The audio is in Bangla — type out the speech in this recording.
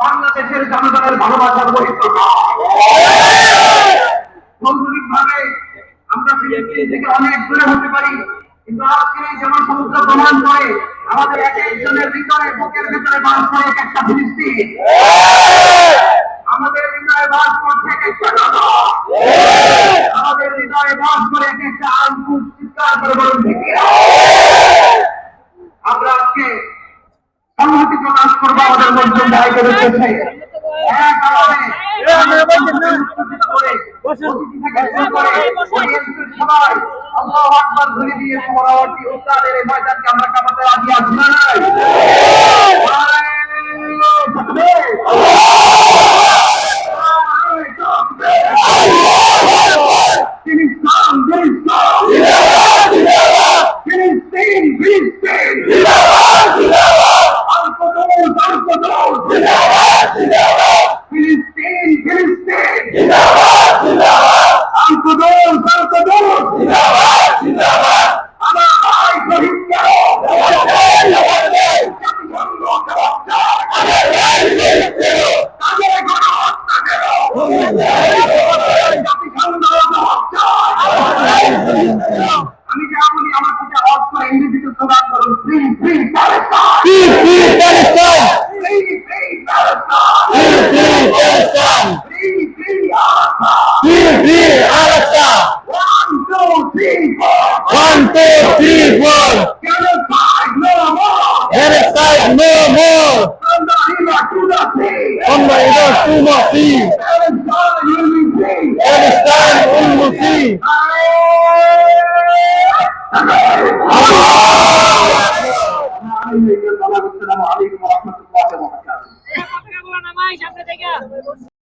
বাংলাদেশের জনগণের বহিঃপ্রকাশ ভৌগোলিক ভাবে আমরা থেকে অনেক দূরে হতে পারি, কিন্তু আজকের এই যেমন সমুদ্র প্রমাণ করে আমাদের এক একজনের ভিতরে, বুকের ভিতরে বাস করে এক একটা আমাদের হৃদয়ে বাস করছে এক একটা। আমাদের হৃদয়ে বাস করে এক একটা চিৎকার করে বলুন কিনা? আমরা আজকে সংহতি প্রকাশ এক আলাদে করে, করে, audience-এর সবাই আল্লাহু আকবার ধ্বনি দিয়ে সোহরাওয়ার্দী উস্তাদের এই ময়দানকে আমরা কামাতে রাজি আছি না সাথে আওয়াজ করে ইংরেজিতে স্লোগান করুন free free Palestine free free Palestine free free Arafah one two three four One, two, three, four. genocide no more Genocide no more. from the river to the sea From the river to the sea. Palestine will be free Palestine will be free. রাহমাতুল্লাহি